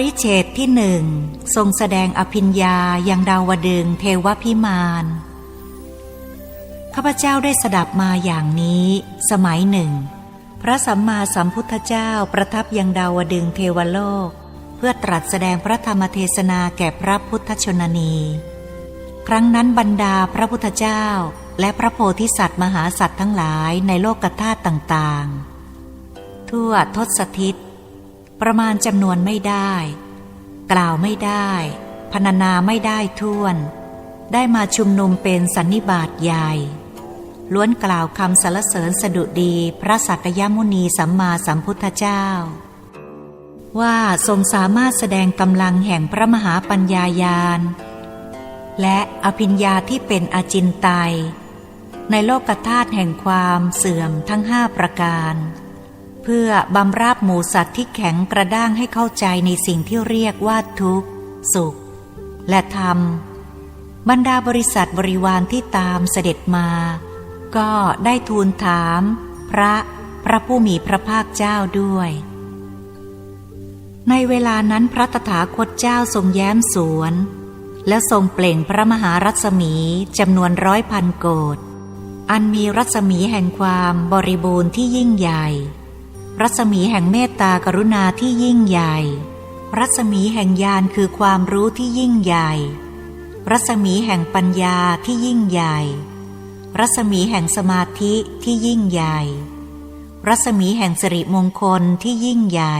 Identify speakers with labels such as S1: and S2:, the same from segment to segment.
S1: ริเฉดที่หนึ่งทรงแสดงอภิญญายังดาวดึงเทวพิมานข้าพเจ้าได้สดับมาอย่างนี้ สมัยหนึ่ง พระสัมมาสัมพุทธเจ้าประทับยังดาวดึงเทวโลก เพื่อตรัสแสดงพระธรรมเทศนาแก่พระพุทธชนนี ครั้งนั้นบรรดาพระพุทธเจ้า และพระโพธิสัตว์มหาสัตว์ทั้งหลายในโลกธาตุต่างๆ ทั่วทศทิศ ประมาณจำนวนไม่ได้ กล่าวไม่ได้พรรณนาไม่ได้ท่วน ได้มาชุมนุมเป็นสันนิบาตใหญ่ ล้วนกล่าวคำสรรเสริญสดุดีพระสักยมุนีสัมมาสัมพุทธเจ้า ว่าทรงสามารถแสดงกำลังแห่งพระมหาปัญญายานและอภิญญาที่เป็นอาจินไตยในโลกธาตุแห่งความเสื่อมทั้งห้าประการ เพื่อบำราบหมูสัตว์ที่แข็งกระด้างให้เข้าใจในสิ่งที่เรียกว่าทุกข์ สุข และธรรม บรรดาบริษัทบริวารที่ตามเสด็จมา ก็ได้ทูลถาม พระพระผู้มีพระภาคเจ้าด้วย ในเวลานั้นพระตถาคตเจ้าทรงแย้มสวน และทรงเปล่งพระมหารัศมีจำนวนร้อยพันโกดอันมีรัศมีแห่งความบริบูรณ์ที่ยิ่งใหญ่ รัศมีแห่งเมตตากรุณาที่ยิ่งใหญ่ รัศมีแห่งญาณคือความรู้ที่ยิ่งใหญ่ รัศมีแห่งปัญญาที่ยิ่งใหญ่ รัศมีแห่งสมาธิที่ยิ่งใหญ่ รัศมีแห่งสิริมงคลที่ยิ่งใหญ่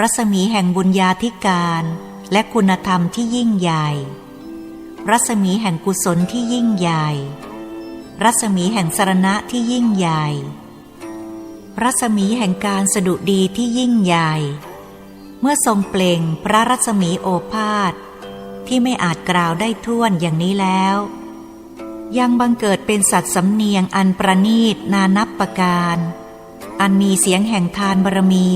S1: รัศมีแห่งบุญญาธิการและคุณธรรมที่ยิ่งใหญ่ รัศมีแห่งกุศลที่ยิ่งใหญ่ รัศมีแห่งสรณะที่ยิ่งใหญ่ รัศมีแห่งการสดุดีที่ยิ่งใหญ่ เมื่อทรงเปล่งพระรัศมีโอภาษที่ไม่อาจกล่าวได้ท่วนอย่างนี้แล้ว ยังบังเกิดเป็นสัตว์สำเนียงอันประนีตนานับประการ อันมีเสียงแห่งทานบารมี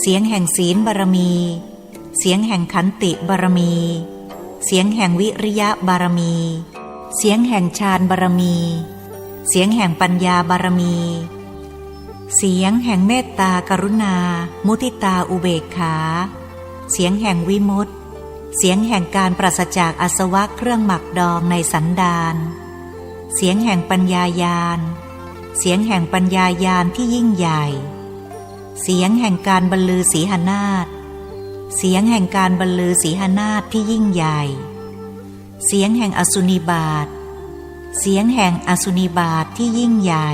S1: เสียงแห่งศีลบารมี เสียงแห่งขันติบารมี เสียงแห่งวิริยะบารมี เสียงแห่งฌานบารมี เสียงแห่งปัญญาบารมี เสียงแห่งเมตตากรุณา มุทิตาอุเบกขา เสียงแห่งวิมุตติเสียงแห่งการปราศจากอาสวะเครื่องหมักดองในสันดานเสียงแห่งปัญญายานเสียงแห่งปัญญายานที่ยิ่งใหญ่ เสียงแห่งการบรรลือสีหนาฏเสียงแห่งการบรรลือสีหนาฏที่ยิ่งใหญ่ เสียงแห่งอสุนิบาต เสียงแห่งอสุนิบาตที่ยิ่งใหญ่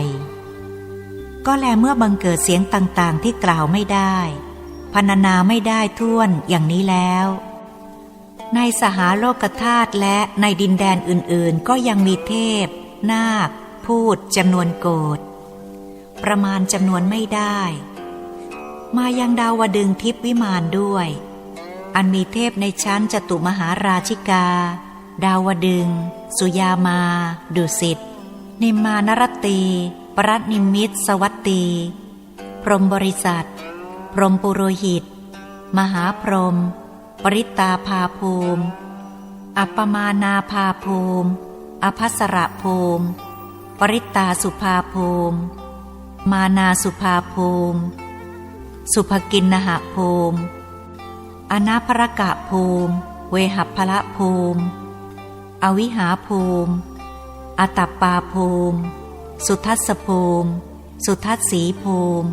S1: ก็แลเมื่อบังเกิดเสียงต่างๆ ที่กล่าวไม่ได้พรรณนาไม่ได้ท่วนอย่างนี้แล้ว ในสหาโลกธาตุและในดินแดนอื่นๆ ก็ยังมีเทพ นาค พูดจำนวนโกดประมาณจำนวนไม่ได้ มายังดาวดึงทิพวิมานด้วย อันมีเทพในชั้นจตุมหาราชิกา ดาวดึง สุยามา ดุสิตนิมมานรตตี ปรัตนิมิตสวัตตี พรหมบริษัท พรหมปุโรหิต มหาพรหมปริตาภาภูมิ อัปปมานาภาภูมิ อภัสระภูมิ ปริตาสุภาภูมิ มานาสุภาภูมิ สุภกินนหภูมิ อนาภรกะภูมิ เวหัพพละภูมิ อวิหาภูมิ อตัปปาภูมิ สุทัสสภูมิ สุทัสสีภูมิ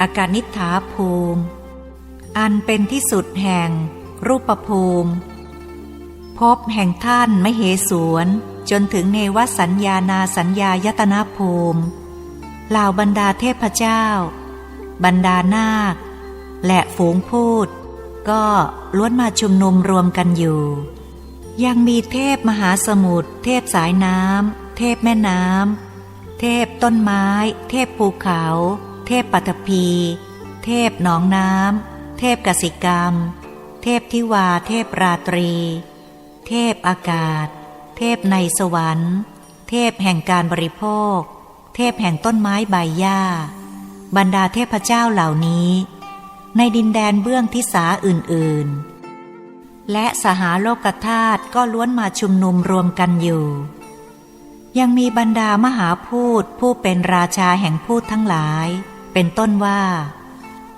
S1: อากานิฐาภูมิ อันเป็นที่สุดแห่ง รูปภูมิ พบแห่งท่านไม่เหสวนจนถึงเนวสัญญานาสัญญายตนาภูมิเหล่าบรรดาเทพเจ้า บรรดานาค และฝูงพูด ก็ล้วนมาชุมนุมรวมกันอยู่ ยังมีเทพมหาสมุทรเทพสายน้ำ เทพแม่น้ำ เทพต้นไม้ เทพภูเขา เทพปัตภี เทพหนองน้ำ เทพกสิกรรม เทพทิวา เทพราตรี เทพอากาศ เทพในสวรรค์ เทพแห่งการบริโภค เทพแห่งต้นไม้ใบหญ้า บรรดาเทพเจ้าเหล่านี้ ในดินแดนเบื้องทิศาอื่น ๆ และสหาโลกธาตุก็ล้วนมาชุมนุมรวมกันอยู่ ยังมีบรรดามหาพูดผู้เป็นราชาแห่งพูดทั้งหลาย เป็นต้นว่า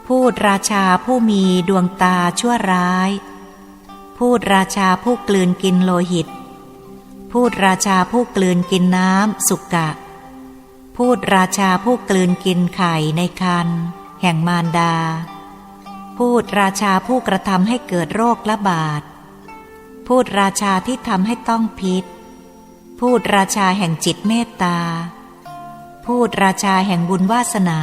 S1: พูดราชาผู้มีดวงตาชั่วร้าย พูดราชาผู้กลืนกินโลหิต พูดราชาผู้กลืนกินน้ำสุกะ พูดราชาผู้กลืนกินไข่ในคันแห่งมารดา พูดราชาผู้กระทำให้เกิดโรคระบาด พูดราชาที่ทำให้ต้องพิษ พูดราชาแห่งจิตเมตตา พูดราชาแห่งบุญวาสนา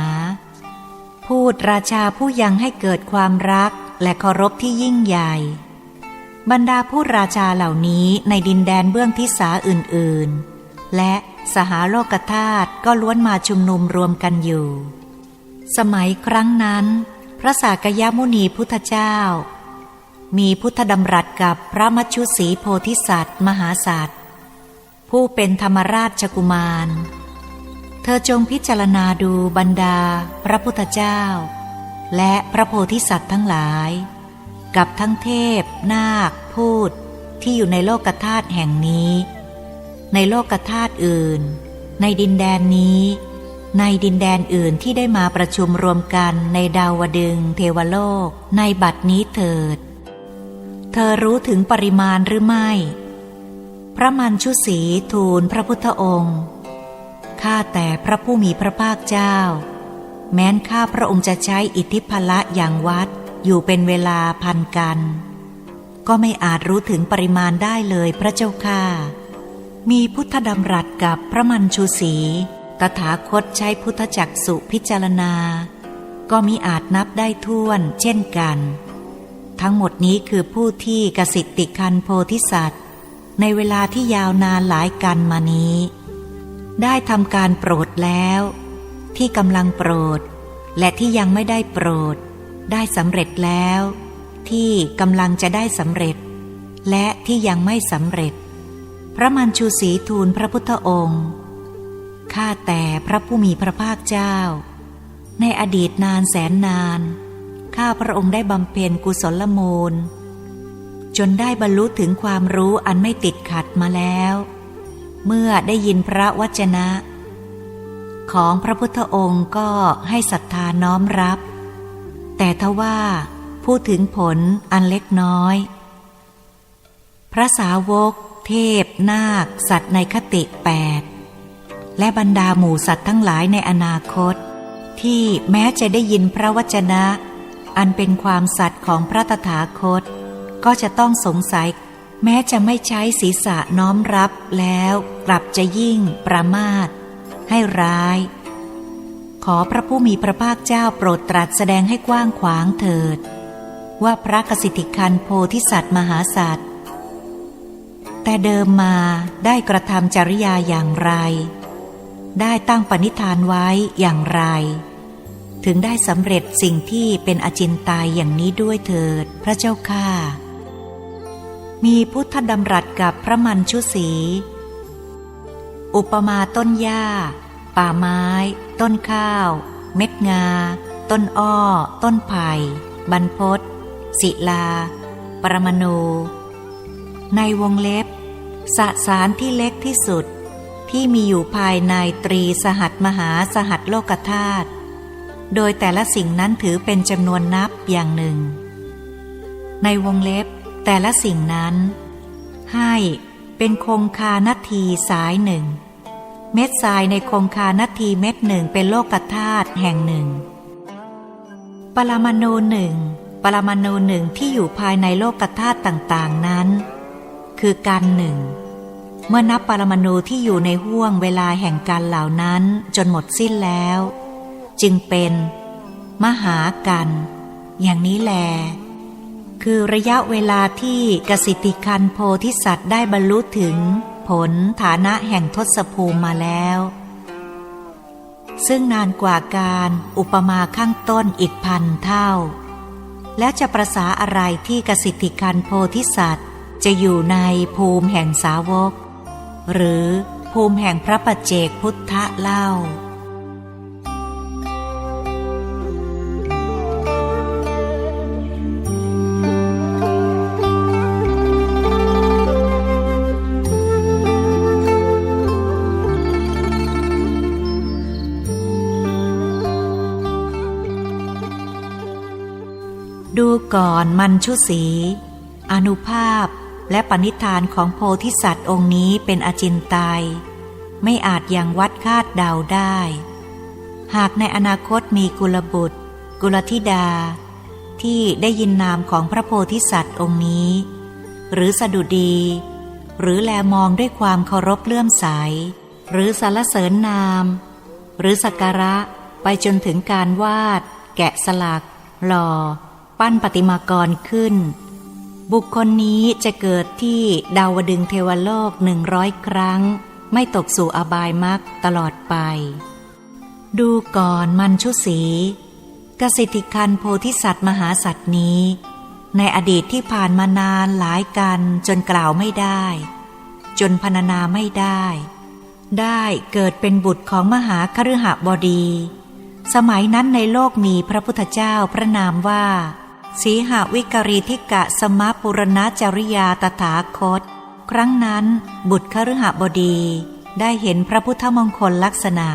S1: พูดราชาผู้ยังให้เกิดความรักและเคารพที่ยิ่งใหญ่ บรรดาผู้ราชาเหล่านี้ในดินแดนเบื้องทิศาอื่นๆ และสหาโลกธาตุก็ล้วนมาชุมนุมรวมกันอยู่ สมัยครั้งนั้น พระสากยมุนีพุทธเจ้า มีพุทธดำรัสกับพระมัชชุสีโพธิสัตว์ มหาสัตว์ ผู้เป็นธรรมราชกุมาร เธอจงพิจารณาดูบรรดา พระพุทธเจ้า และพระโพธิสัตว์ทั้งหลาย กับทั้งเทพ นาค พูดที่อยู่ในโลกธาตุแห่งนี้ ในโลกธาตุอื่น ในดินแดนนี้ ในดินแดนอื่นที่ได้มาประชุมรวมกันในดาวดึงเทวโลกในบัดนี้เถิด เธอรู้ถึงปริมาณหรือไม่ พระมันชุสีทูลพระพุทธองค์ข้าแต่พระผู้มีพระภาคเจ้า แม้นข้าพระองค์จะใช้อิทธิพละอย่างวัดอยู่เป็นเวลาพันกัน ก็ไม่อาจรู้ถึงปริมาณได้เลยพระเจ้าค่ามีพุทธดำรัสกับพระมันชูสีตถาคตใช้พุทธจักสุพิจารณา ก็มิอาจนับได้ท่วนเช่นกัน ทั้งหมดนี้คือผู้ที่กสิทติคันโพธิสัตว์ ในเวลาที่ยาวนานหลายกันมานี้ ได้ทำการโปรดแล้ว ที่กำลังโปรด และที่ยังไม่ได้โปรด ได้สำเร็จแล้ว ที่กำลังจะได้สำเร็จ และที่ยังไม่สำเร็จ พระมันชูศรีทูลพระพุทธองค์ข้าแต่พระผู้มีพระภาคเจ้า ในอดีตนานแสนนาน ข้าพระองค์ได้บำเพ็ญกุศลมูล จนได้บรรลุถึงความรู้อันไม่ติดขัดมาแล้ว เมื่อได้ยินพระวจนะ ของพระพุทธองค์ก็ให้ศรัทธาน้อมรับ แต่ทว่าพูดถึงผลอันเล็กน้อย พระสาวก เทพ นาค สัตว์ในคติแปดและบรรดาหมู่สัตว์ทั้งหลายในอนาคต ที่แม้จะได้ยินพระวจนะ อันเป็นความสัตย์ของพระตถาคต ก็จะต้องสงสัย แม้จะไม่ใช้ศีรษะน้อมรับแล้วกลับจะยิ่งประมาท ให้ร้าย ขอพระผู้มีพระภาคเจ้าโปรดตรัสแสดงให้กว้างขวางเถิด ว่าพระกสิทธิคันโพธิสัตว์มหาสัตว์แต่เดิมมาได้กระทำจริยาอย่างไร ได้ตั้งปณิธานไว้อย่างไร ถึงได้สำเร็จสิ่งที่เป็นอจินไตยอย่างนี้ด้วยเถิดพระเจ้าค่า มีพุทธดำรัสกับพระมันชุสี อุปมาต้นหญ้า ป่าไม้ ต้นข้าว เม็ดงา ต้นอ้อ ต้นไผ่บรรพศศิลา ปรมาณูในวงเล็บ สสารที่เล็กที่สุด ที่มีอยู่ภายในตรีสหัสมหาสหัสโลกธาตุ โดยแต่ละสิ่งนั้นถือเป็นจำนวนนับอย่างหนึ่ง ในวงเล็บ แต่ละสิ่งนั้น ให้เป็นคงคานาทีสายหนึ่ง เม็ดทรายในคงคานาทีเม็ดหนึ่งเป็นโลกธาตุแห่งหนึ่ง ปรมาณูหนึ่งปรมาณูหนึ่งที่อยู่ภายในโลกธาตุต่างๆนั้น คือการหนึ่ง เมื่อนับปรมาณูที่อยู่ในห้วงเวลาแห่งการเหล่านั้นจนหมดสิ้นแล้ว จึงเป็น มหากัน อย่างนี้แล คือระยะเวลาที่กสิทธิคันโพธิสัตว์ได้บรรลุถึงผลฐานะแห่งทศภูมิมาแล้ว ซึ่งนานกว่าการอุปมาข้างต้นอีกพันเท่า และจะประสาอะไรที่กสิทธิคันโพธิสัตว์จะอยู่ในภูมิแห่งสาวก หรือภูมิแห่งพระปัจเจกพุทธเล่า ดูก่อนมันชุสี อนุภาพและปณิธานของโพธิสัตว์องค์นี้เป็นอจินไตยไม่อาจยังวัดคาดเดาได้ หากในอนาคตมีกุลบุตร กุลธิดา ที่ได้ยินนามของพระโพธิสัตว์องค์นี้ หรือสะดุดี หรือแลมองด้วยความเคารพเลื่อมใส หรือสรรเสริญนาม หรือสักการะไปจนถึงการวาด แกะสลัก หล่อ ปั้นประติมากรขึ้น บุคคลนี้จะเกิดที่ดาวดึงเทวโลกหนึ่งร้อยครั้ง ไม่ตกสู่อบายมักตลอดไป ดูก่อนมันชุสีกสิทธิคันโพธิสัตว์มหาสัตว์นี้ ในอดีตที่ผ่านมานานหลายกันจนกล่าวไม่ได้ จนพรรณนาไม่ได้ ได้เกิดเป็นบุตรของมหาคฤหบดี สมัยนั้นในโลกมีพระพุทธเจ้าพระนามว่า สีหวิกรีทิกะสมปุรณจริยาตถาคต ครั้งนั้นบุตรคฤหบดีได้เห็นพระพุทธมงคลลักษณะ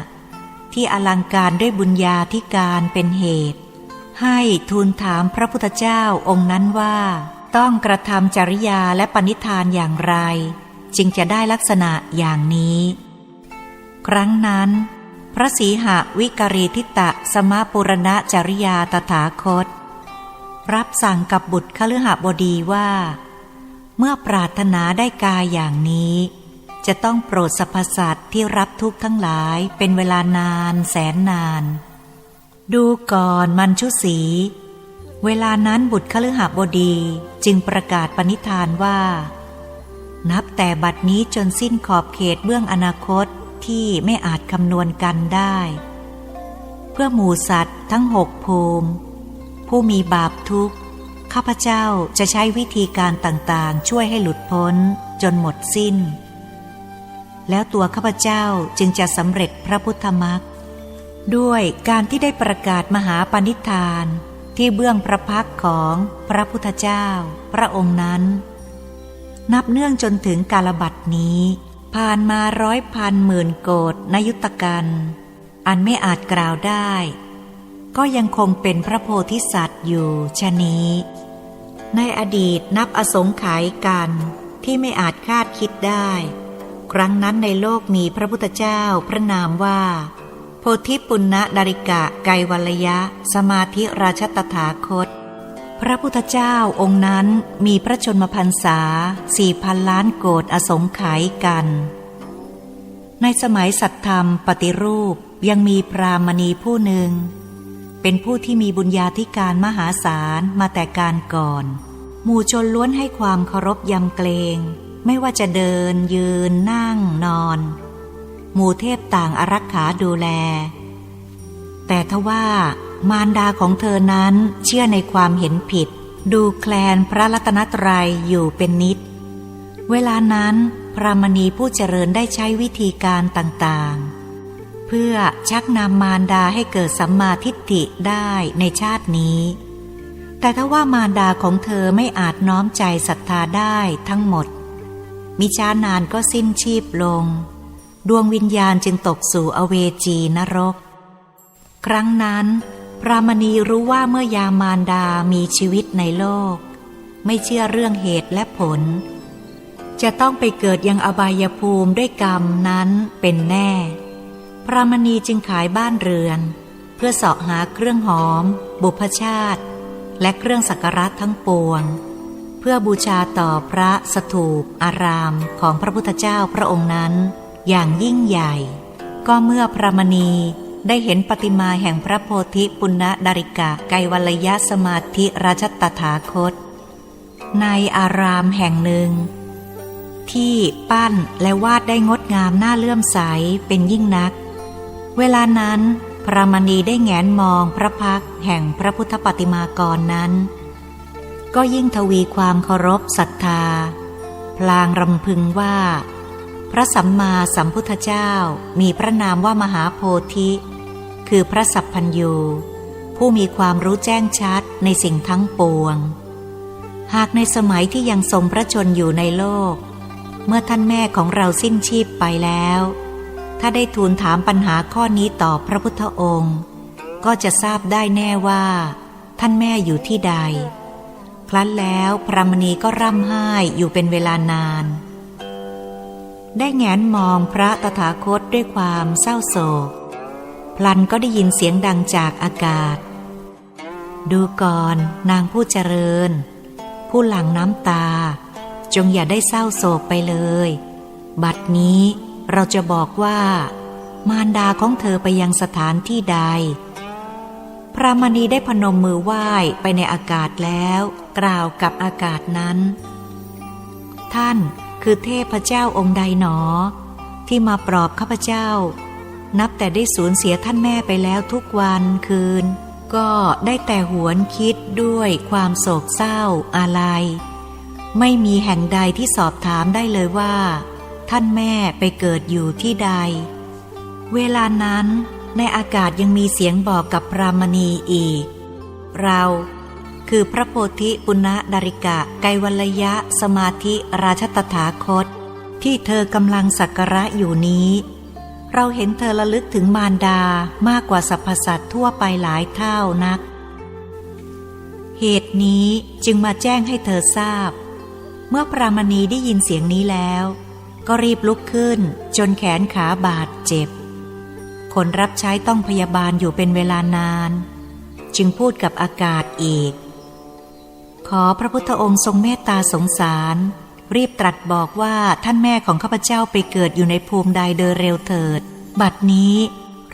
S1: ที่อลังการด้วยบุญญาธิการเป็นเหตุ ให้ทูลถามพระพุทธเจ้าองค์นั้นว่า ต้องกระทำจริยาและปณิธานอย่างไร จึงจะได้ลักษณะอย่างนี้ ครั้งนั้น พระสีหวิกรีทิตะสมปุรณจริยาตถาคต รับสั่งกับบุตรคฤหบดีว่า เมื่อปรารถนาได้กายอย่างนี้ จะต้องโปรดสรรพสัตว์ที่รับทุกข์ทั้งหลายเป็นเวลานานแสนนาน ดูก่อนมันชุสี เวลานั้นบุตรคฤหบดีจึงประกาศปณิธานว่า นับแต่บัดนี้จนสิ้นขอบเขตเบื้องอนาคตที่ไม่อาจคำนวณกันได้ เพื่อหมูสัตว์ทั้งหกภูมิ ผู้มีบาปทุกข์ ข้าพเจ้าจะใช้วิธีการต่างๆ ช่วยให้หลุดพ้นจนหมดสิ้น แล้วตัวข้าพเจ้าจึงจะสำเร็จพระพุทธมรรคด้วยการที่ได้ประกาศมหาปณิธาน ที่เบื้องพระพักของพระพุทธเจ้า พระองค์นั้น นับเนื่องจนถึงกาลบัดนี้ผ่านมาร้อยพันหมื่นโกดนยุตกัน อันไม่อาจกล่าวได้ ก็ยังคงเป็นพระโพธิสัตว์อยู่ชะนี้ ในอดีตนับอสงไขยกันที่ไม่อาจคาดคิดได้ ครั้งนั้นในโลกมีพระพุทธเจ้าพระนามว่า โพธิปุณณดาริกะไกวัลยะ สมาธิราชตถาคต พระพุทธเจ้าองค์นั้นมีพระชนมพรรษาสี่พันล้านโกดอสงไขยกัน ในสมัยสัตธรรมปฏิรูปยังมีพรามณีผู้หนึ่ง เป็นผู้ที่มีบุญญาธิการมหาศาลมาแต่การก่อน หมู่ชนล้วนให้ความเคารพยำเกรงไม่ว่าจะเดิน ยืน นั่ง นอน หมู่เทพต่างอารักขาดูแล แต่ทว่ามารดาของเธอนั้นเชื่อในความเห็นผิด ดูแคลนพระรัตนตรัยอยู่เป็นนิด เวลานั้นพระมณีผู้เจริญได้ใช้วิธีการต่างๆ เพื่อชักนำมารดาให้เกิดสัมมาทิฏฐิได้ในชาตินี้ แต่ถ้าว่ามารดาของเธอไม่อาจน้อมใจศรัทธาได้ทั้งหมด มิช้านานก็สิ้นชีพลง ดวงวิญญาณจึงตกสู่อเวจีนรก ครั้งนั้นพระมณีรู้ว่าเมื่อยามารดามีชีวิตในโลก ไม่เชื่อเรื่องเหตุและผล จะต้องไปเกิดยังอบายภูมิด้วยกรรมนั้นเป็นแน่ พระมณีจึงขายบ้านเรือน เพื่อเสาะหาเครื่องหอม บุพชาติ และเครื่องสักการะทั้งปวง เพื่อบูชาต่อพระสถูปอารามของพระพุทธเจ้าพระองค์นั้น อย่างยิ่งใหญ่ ก็เมื่อพระมณีได้เห็นปฏิมาแห่งพระโพธิปุณณดาริกะไกวลยะสมาธิราชตถาคต ในอารามแห่งหนึ่ง ที่ปั้นและวาดได้งดงามน่าเลื่อมใสเป็นยิ่งนัก เวลานั้น พระมณีได้แงนมองพระพักแห่งพระพุทธปฏิมากรนั้น ก็ยิ่งทวีความเคารพศรัทธา พลางรำพึงว่า พระสัมมาสัมพุทธเจ้ามีพระนามว่ามหาโพธิ คือพระสัพพัญยูผู้มีความรู้แจ้งชัดในสิ่งทั้งปวง หากในสมัยที่ยังทรงพระชนอยู่ในโลก เมื่อท่านแม่ของเราสิ้นชีพไปแล้ว ถ้าได้ทูลถามปัญหาข้อนี้ต่อพระพุทธองค์ ก็จะทราบได้แน่ว่า ท่านแม่อยู่ที่ใด ครั้นแล้วพระมณีก็ร่ำไห้อยู่เป็นเวลานาน ได้แงนมองพระตถาคตด้วยความเศร้าโศก พลันก็ได้ยินเสียงดังจากอากาศ ดูก่อนนางผู้เจริญ ผู้หลังน้ำตา จงอย่าได้เศร้าโศกไปเลย บัดนี้ เราจะบอกว่า มารดาของเธอไปยังสถานที่ใด พระมณีได้พนมมือไหว้ไปในอากาศแล้ว กล่าวกับอากาศนั้น ท่านคือเทพเจ้าองค์ใดหนอ ที่มาปลอบข้าพเจ้า นับแต่ได้สูญเสียท่านแม่ไปแล้วทุกวันคืน ก็ได้แต่หวนคิดด้วยความโศกเศร้าอาลัยไม่มีแห่งใดที่สอบถามได้เลยว่า ท่านแม่ไปเกิดอยู่ที่ใด เวลานั้นในอากาศยังมีเสียงบอกกับพรามณีอีก เราคือพระโพธิปุณณดาริกะไกวัลยะสมาธิราชตถาคต ที่เธอกำลังสักการะอยู่นี้ เราเห็นเธอระลึกถึงมารดามากกว่าสรรพสัตว์ทั่วไปหลายเท่านัก เหตุนี้จึงมาแจ้งให้เธอทราบ เมื่อพระมณีได้ยินเสียงนี้แล้ว ก็รีบลุกขึ้น จนแขนขาบาดเจ็บ คนรับใช้ต้องพยาบาลอยู่เป็นเวลานาน จึงพูดกับอากาศอีก ขอพระพุทธองค์ทรงเมตตาสงสาร รีบตรัสบอกว่าท่านแม่ของข้าพเจ้าไปเกิดอยู่ในภูมิใดโดยเร็วเถิด บัดนี้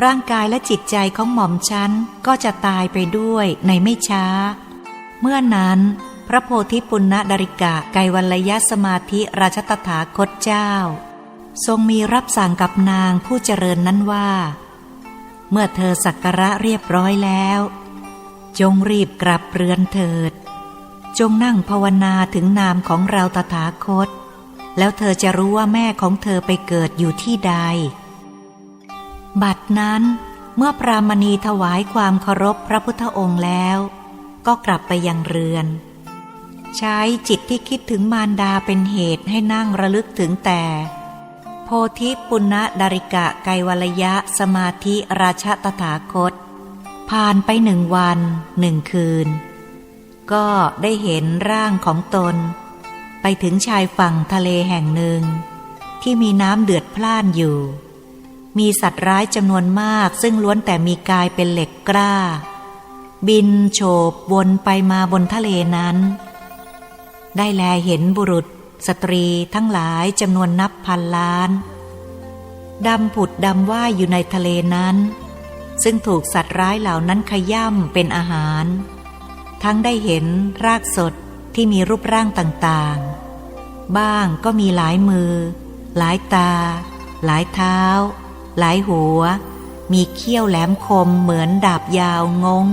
S1: ร่างกายและจิตใจของหม่อมฉันก็จะตายไปด้วยในไม่ช้า เมื่อนั้น พระโพธิปุณณดาริกะไกวัลยสมาธิราชตถาคตเจ้า ทรงมีรับสั่งกับนางผู้เจริญนั้นว่า เมื่อเธอสักการะเรียบร้อยแล้ว จงรีบกลับเรือนเถิด จงนั่งภาวนาถึงนามของเราตถาคต แล้วเธอจะรู้ว่าแม่ของเธอไปเกิดอยู่ที่ใด บัดนั้นเมื่อพรามณีถวายความเคารพพระพุทธองค์แล้ว ก็กลับไปยังเรือน ใช้จิตที่คิดถึงมารดาเป็นเหตุให้นั่งระลึกถึงแต่ โพธิปุณณดาริกะไกวลยะสมาธิราชตถาคต ผ่านไปหนึ่งวันหนึ่งคืน ก็ได้เห็นร่างของตน ไปถึงชายฝั่งทะเลแห่งหนึ่ง ที่มีน้ำเดือดพล่านอยู่ มีสัตว์ร้ายจำนวนมากซึ่งล้วนแต่มีกายเป็นเหล็กกล้า บินโฉบวนไปมาบนทะเลนั้น ได้แลเห็นบุรุษ สตรีทั้งหลายจำนวนนับพันล้าน ดำผุดดำว่ายอยู่ในทะเลนั้น ซึ่งถูกสัตว์ร้ายเหล่านั้นขย่ำเป็นอาหาร ทั้งได้เห็นรากสดที่มีรูปร่างต่างๆ บ้างก็มีหลายมือ หลายตา หลายเท้า หลายหัว มีเขี้ยวแหลมคมเหมือนดาบยาวงง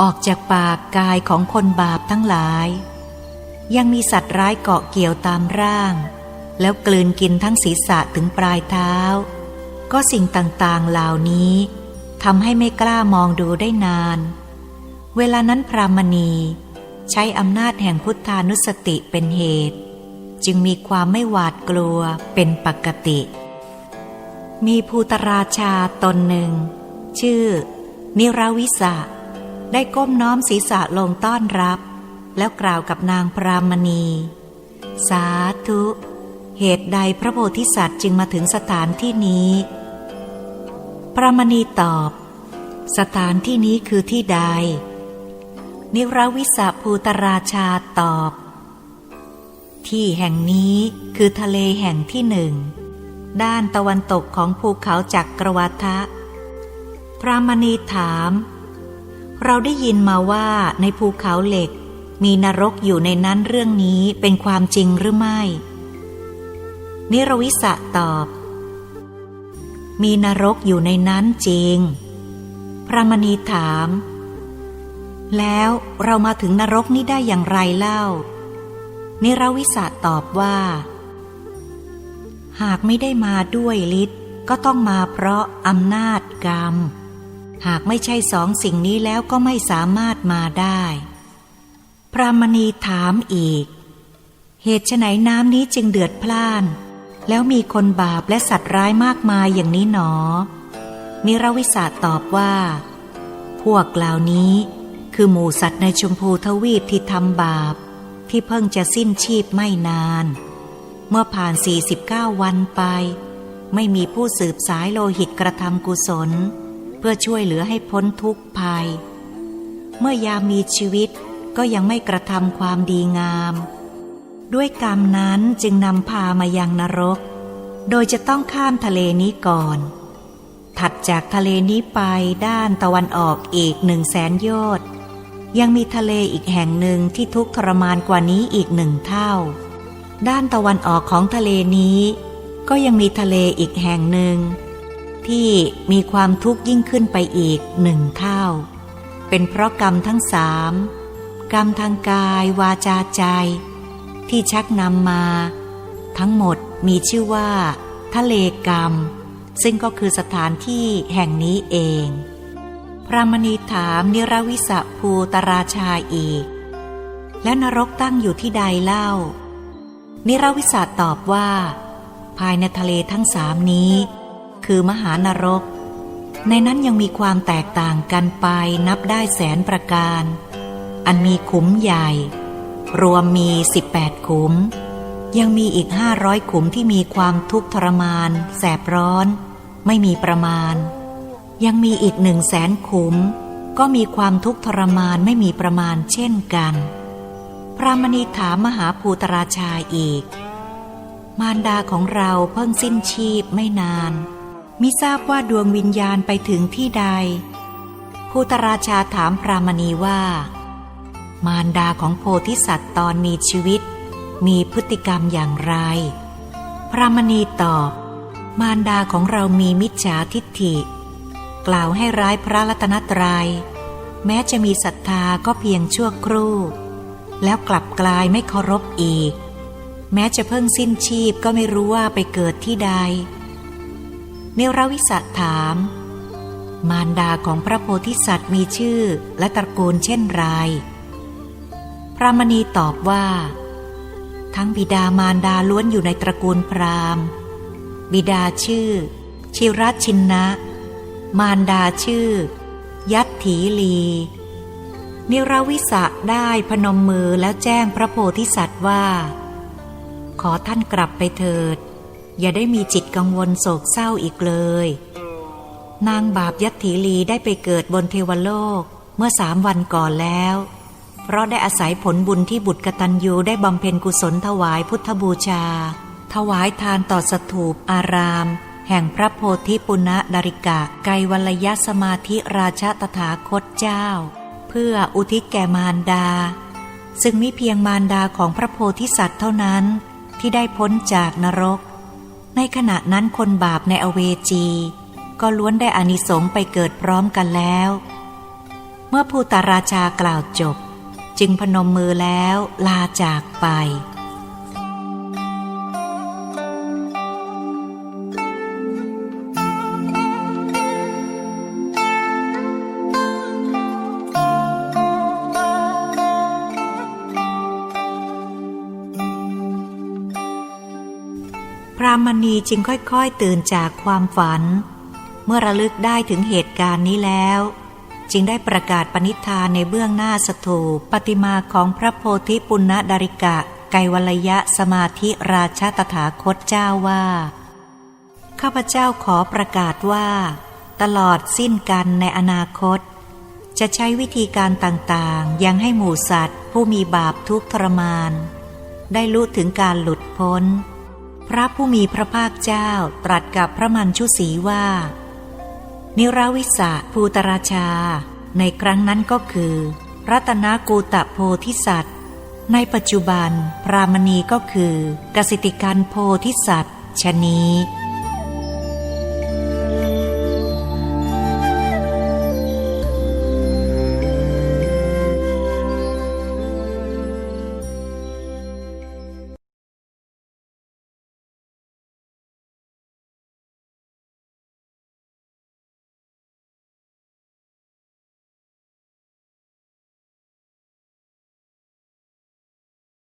S1: ออกจากปากกายของคนบาปทั้งหลาย ยังมีสัตว์ร้ายเกาะเกี่ยวตามร่าง แล้วกลืนกินทั้งศีรษะถึงปลายเท้า ก็สิ่งต่างๆเหล่านี้ทำให้ไม่กล้ามองดูได้นาน เวลานั้นพรามณีใช้อำนาจแห่งพุทธานุสติเป็นเหตุ จึงมีความไม่หวาดกลัวเป็นปกติ มีภูตราชาตนหนึ่ง ชื่อ นิรวิสะได้ก้มน้อมศีรษะลงต้อนรับ แล้วกล่าวกับนางพรามณี สาธุ เหตุใดพระโพธิสัตว์จึงมาถึงสถานที่นี้ พระมณีตอบ สถานที่นี้คือที่ใด นิรวิสาภูตราชาตอบ ที่แห่งนี้คือทะเลแห่งที่หนึ่ง ด้านตะวันตกของภูเขาจักรวัฏะพระมณีถาม เราได้ยินมาว่าในภูเขาเหล็ก มีนรกอยู่ในนั้นเรื่องนี้เป็นความจริงหรือไม่ นิรวิสะตอบ มีนรกอยู่ในนั้นจริง พระมณีถาม แล้วเรามาถึงนรกนี้ได้อย่างไรเล่า นิรวิสะตอบว่า หากไม่ได้มาด้วยฤทธิ์ก็ต้องมาเพราะอำนาจกรรม หากไม่ใช่สองสิ่งนี้แล้วก็ไม่สามารถมาได้ พระมณีถามอีก เหตุไฉนน้ำนี้จึงเดือดพล่าน แล้วมีคนบาปและสัตว์ร้ายมากมายอย่างนี้หนอ นิรวิสาตอบว่า พวกเหล่านี้คือหมู่สัตว์ในชมพูทวีปที่ทำบาป ที่เพิ่งจะสิ้นชีพไม่นาน เมื่อผ่าน 49 วันไป ไม่มีผู้สืบสายโลหิตกระทำกุศล เพื่อช่วยเหลือให้พ้นทุกข์ภัย เมื่อยามมีชีวิต ก็ยังไม่กระทำความดีงาม ด้วยกรรมนั้นจึงนำพามายังนรก โดยจะต้องข้ามทะเลนี้ก่อน ถัดจากทะเลนี้ไปด้านตะวันออกอีกหนึ่งแสนโยชน์ยังมีทะเลอีกแห่งหนึ่งที่ทุกข์ทรมานกว่านี้อีกหนึ่งเท่า ด้านตะวันออกของทะเลนี้ ก็ยังมีทะเลอีกแห่งหนึ่ง ที่มีความทุกข์ยิ่งขึ้นไปอีกหนึ่งเท่า เป็นเพราะกรรมทั้งสาม กรรมทางกายวาจาใจ ที่ชักนำมา ทั้งหมดมีชื่อว่า ทะเลกรรม ซึ่งก็คือสถานที่แห่งนี้เอง พระมณีถามนิรวิสภูตราชาอีก และนรกตั้งอยู่ที่ใดเล่า นิรวิสาตอบว่า ภายในทะเลทั้งสามนี้ คือมหานรก ในนั้นยังมีความแตกต่างกันไปนับได้แสนประการ อันมีขุมใหญ่ รวมมี 18ขุมยังมีอีกห้าร้อยขุมที่มีความทุกข์ทรมาน แสบร้อน ไม่มีประมาณ ยังมีอีกหนึ่งแสนขุม ก็มีความทุกข์ทรมานไม่มีประมาณเช่นกัน พระมณีถามมหาภูตราชาอีก มารดาของเราเพิ่งสิ้นชีพไม่นานมิทราบว่าดวงวิญญาณไปถึงที่ใดภูตราชาถามพระมณีว่า มารดาของโพธิสัตว์ตอนมีชีวิต มีพฤติกรรมอย่างไร พระมณีตอบ มารดาของเรามีมิจฉาทิฏฐิ กล่าวให้ร้ายพระรัตนตรยัย แม้จะมีศรัทธาก็เพียงชั่วครู่ แล้วกลับกลายไม่เคารพอีก แม้จะเพิ่งสิ้นชีพก็ไม่รู้ว่าไปเกิดที่ใดเนรวิสัถาม มารดาของพระโพธิสัตว์มีชื่อและตระกูลเช่นไร พระมณีตอบว่า ทั้งบิดามารดาล้วนอยู่ในตระกูลพราหมณ์ บิดาชื่อ ชิรชินนะ มารดาชื่อ ยัตถีลี นิรวิสะได้พนมมือแล้วแจ้งพระโพธิสัตว์ว่า ขอท่านกลับไปเถิด อย่าได้มีจิตกังวลโศกเศร้าอีกเลย นางบาปยัตถีลีได้ไปเกิดบนเทวโลกเมื่อสามวันก่อนแล้ว เพราะได้อาศัยผลบุญที่บุตรกตัญญูได้บำเพ็ญกุศลถวายพุทธบูชา ถวายทานต่อสถูปอาราม แห่งพระโพธิปุณณดาริกะไกวัลยสมาธิราชตถาคตเจ้า เพื่ออุทิศแก่มารดา ซึ่งมิเพียงมารดาของพระโพธิสัตว์เท่านั้นที่ได้พ้นจากนรก ในขณะนั้นคนบาปในอเวจี ก็ล้วนได้อานิสงส์ไปเกิดพร้อมกันแล้ว เมื่อภูตาราชากล่าวจบ จึงพนมมือแล้วลาจากไป พรามณีจึงค่อยๆตื่นจากความฝัน เมื่อระลึกได้ถึงเหตุการณ์นี้แล้ว จึงได้ประกาศปณิธานในเบื้องหน้าสถูปฏิมาของพระโพธิปุณณดาริกะ ไกวัลยะสมาธิราชตถาคตเจ้าว่า ข้าพเจ้าขอประกาศว่า ตลอดสิ้นกันในอนาคต จะใช้วิธีการต่างๆ ยังให้หมู่สัตว์ ผู้มีบาปทุกทรมาน ได้รู้ถึงการหลุดพ้น พระผู้มีพระภาคเจ้าตรัสกับพระมัญชุสีว่า นิราวิสะภูตราชา ในครั้งนั้นก็คือ รัตนกูตะโพธิสัตว์ ในปัจจุบัน พรามณีก็คือ กสิติกันโพธิสัตว์ชนี้